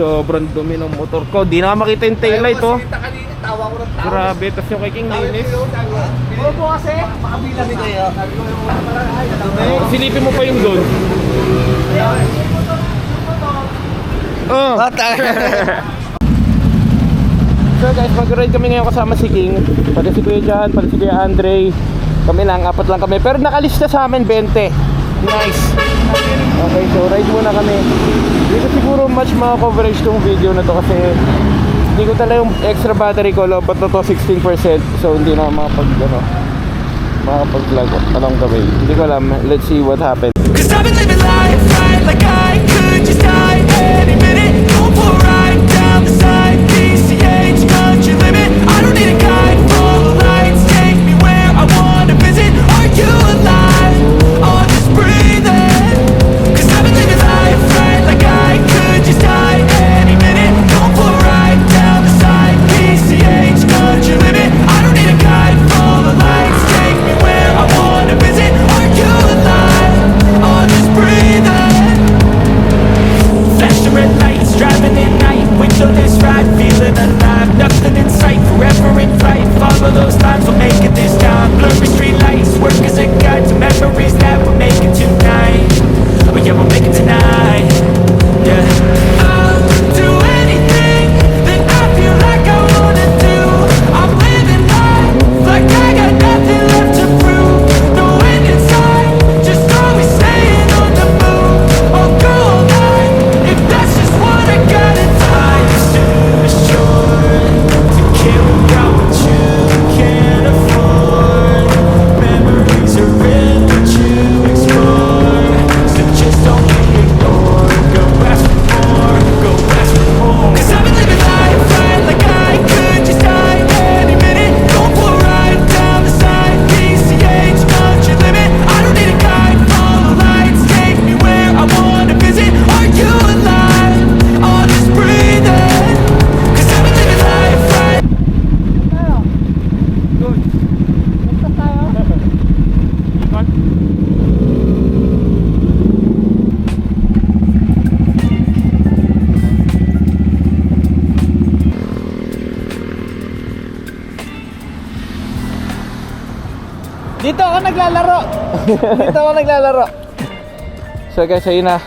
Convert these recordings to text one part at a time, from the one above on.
sobrang dumi ng motor ko. Di na makita yung taillight oh. Kita kanina, tawa ko ng tao. Grabe, tapos yung kay King linis. Oo po kasi. Makabila ni kayo. Oh, silipin mo pa yung doon. Oh. So guys, mag-ride kami ngayon kasama si King. Pati si Kuya Jan, pati si Kuya Andre. Kami lang, apat lang kami. Pero nakalista sa amin 20. Nice. Okay, so ride muna kami. Hindi ko siguro much mga coverage tong video na to kasi hindi ko talaga yung extra battery ko, lobat na to 16%. So hindi na makapag, ano, makapag-vlog along the way. Hindi ko alam. Let's see what happens. Cause I've been living life right like I could just die Dito ako naglalaro. Dito ako naglalaro. So guys, ayun na.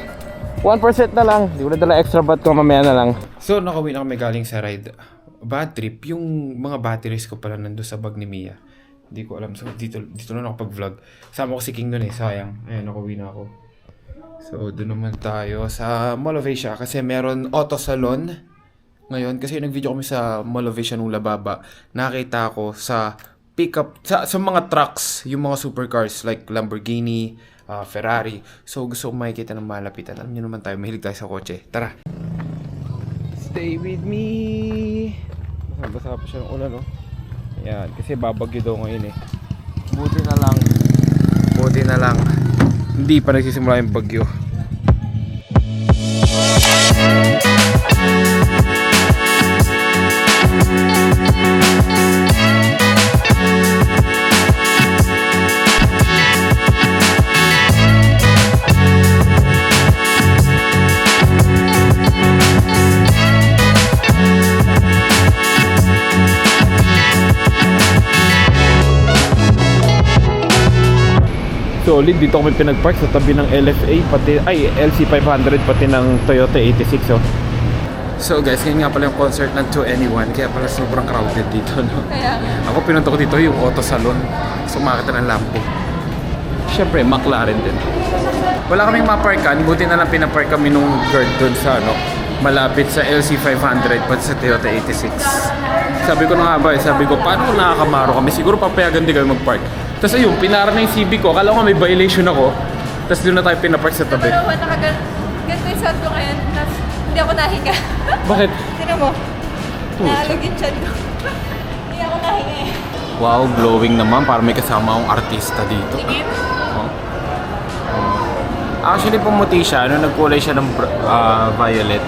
1% na lang. Hindi ko na dala extra bat ko mamaya na lang. So, nakauwi na kami galing sa ride. Bad trip. Yung mga batteries ko pala nandun sa bag ni Mia. Hindi ko alam. So, dito, dito na ako pag-vlog. Sama ko si King nun eh. Sayang. Ayun, nakauwi na ako. So, doon naman tayo sa Mall of Asia. Kasi meron auto salon ngayon. Kasi nag-video kami sa Mall of Asia nung lababa. Nakita ko sa pickup sa, sa mga trucks, yung mga supercars like Lamborghini, ah, Ferrari. So gusto ko makikita ng malapitan. Alam niyo naman tayo, mahilig tayo sa kotse. Tara. Stay with me. Basa pa siya ng ulan, no? Ayan, kasi babagyo daw ngayon eh. Buti na lang. Buti na lang. Hindi pa nagsisimula yung bagyo. Solid, dito kami pinag-park sa tabi ng LFA, pati, ay, LC500, pati ng Toyota 86, oh. So guys, ngayon nga pala yung concert ng To Anyone, kaya pala sobrang crowded dito, no? Kaya Ako pinunta ko dito yung auto salon. Sumakit na ng lampo. Siyempre, McLaren din. Wala kaming maparkan, buti na lang pinapark kami nung guard doon sa ano, malapit sa LC500 pati sa Toyota 86. Sabi ko na nga ba, eh, sabi ko, paano kung nakakamaro kami? Siguro papayagan din kami mag-park. Tapos ayun, pinara na yung CB ko. Akala ko may violation ako. Tapos doon na tayo pinapark sa tabi. Pero ako nakagan... Ganito yung suot ko ngayon. Nas, hindi ako nahinga. Bakit? Tinan mo. Naalog yung chan ko. hindi ako nahinga eh. Wow, glowing naman. Parang may kasama akong artista dito. Tingin? Oh. Oh. Actually, pumuti siya. Ano, nagkulay siya ng ah, violet.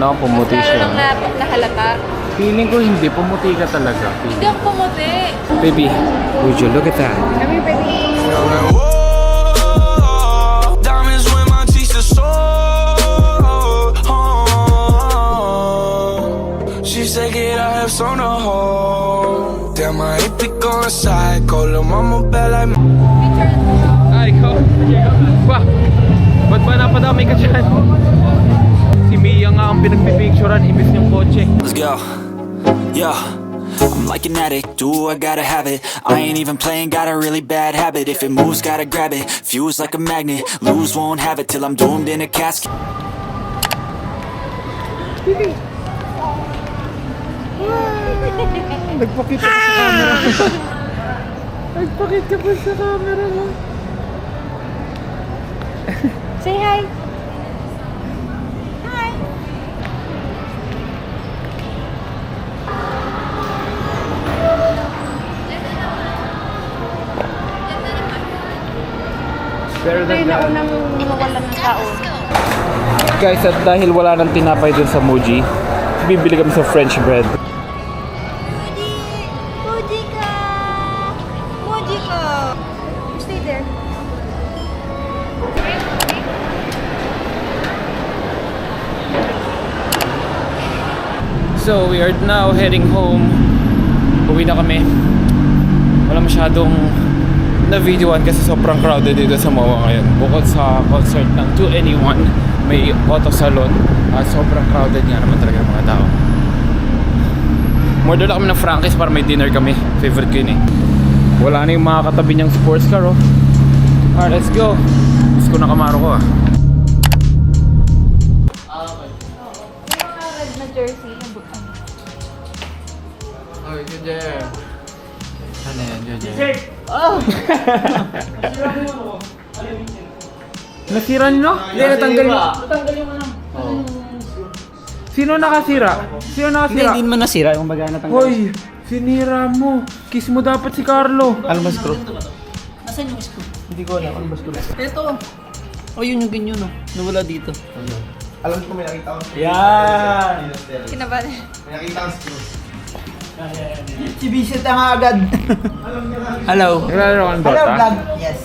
No, pumuti Lalo siya. lang na, nahalata. Feeling ko hindi, pumuti ka talaga. Hindi ako pumuti. Baby, would you look at that? Whoa, diamonds when my teeth are sore. vibes on a whole. Damn, I hate to go inside. Call her mama bell like. Ay, ikaw. Ba? Ba't ba napadami ka dyan? Si Mia nga ang pinagpipicturean, imbis niyong kotse. Let's go. Yeah. I'm like an addict, do I gotta have it I ain't even playing, got a really bad habit If it moves, gotta grab it, fuse like a magnet Lose, won't have it till I'm doomed in a casket Nagpakita sa camera. Nagpakita sa camera. Say. Hi. Better Ito yung naunang nawalan ng tao. Guys, at dahil wala nang tinapay dun sa Muji, bibili kami sa French bread. Moji! Moji ka! Moji ka! Stay there. So, we are now heading home. Uwi na kami. Wala masyadong na-videoan kasi sobrang crowded dito sa MOA ngayon. Bukod sa concert ng 2NE1, may auto salon at sobrang crowded nga naman talaga ng mga tao. Murder lang kami ng Frankie's para may dinner kami. Favorite ko yun eh. Wala na yung mga katabi niyang sports car oh. Alright, let's go. Gusto ko na kamaro ko ah. Na jersey. Yung bu- ano. Oy, Jeje. Ano yan, Jeje? Nasira niyo? Hindi, natanggal yung... Natanggal yung ano. Sino nakasira? Sino nakasira? Hindi, hindi man nasira yung baga natanggal. Hoy, sinira mo. Kiss mo dapat si Carlo. Alam ba screw? Nasaan yung screw? Hindi ko alam. Ano ba screw? Ito. Oh, yun yung ganyan, no? Nawala dito. Alam ko may nakita ko. Yan! Kinabahan. May nakita ko screw. Si Vincent ang agad. Hello. Naglalaro ka ng Hello, Dota? vlog. Yes.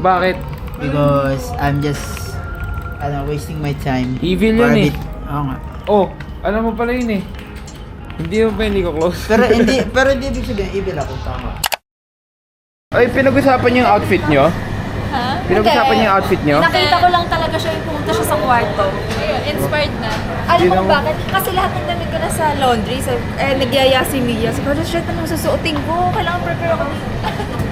Bakit? Because I'm just ano, wasting my time. Evil for yun a eh. bit. Oo nga. Oh, alam mo pala yun eh. Hindi mo pa hindi ko close. Pero hindi pero hindi ibig sabihin evil ako tama. Ay, pinag-usapan niyo yung outfit niyo? Ha? Pinag-usapan niyo yung outfit niyo? Nakita ko lang talaga siya yung pumunta siya sa kwarto. Inspired na. Alam mo bakit? Kasi lahat ng damit ko na sa laundry. So, eh, nagyaya si Mia. Sabi ko, shit, anong susuotin ko? Kailangan prepare ako dito.